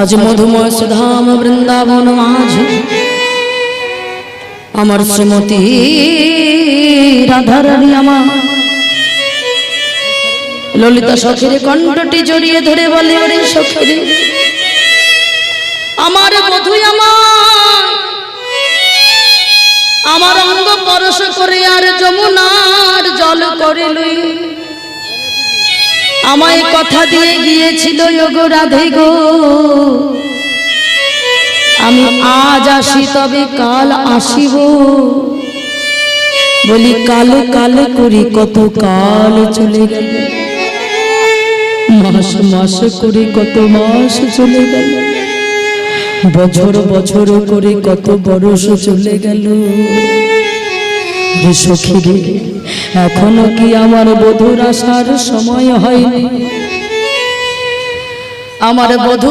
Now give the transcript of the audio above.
আজ মধুময় সুধাম বৃন্দাবন মাঝ। আমার শ্রীমতী রাধারানী আমার। ললিতা সখীর কণ্ঠটি জড়িয়ে ধরে বলে, ওরে সখী আমার বধুই আমার। আমার অঙ্গ পরশ করে আর যমুনার জল করে লই আমায় কথা দিয়ে গিয়েছিল যোগ রাধে গো। আমি আজ আসি, তবে কাল আসিব। বলি, কালো কালো করি, কত কাল চলে গেল। মাস মাস করে, কত মাস চলে গেল। বছর বছর করে, কত বরস চলে গেল। সখী এখনও কি আমার বধুর আসার সময় হয়নি? আমার বধু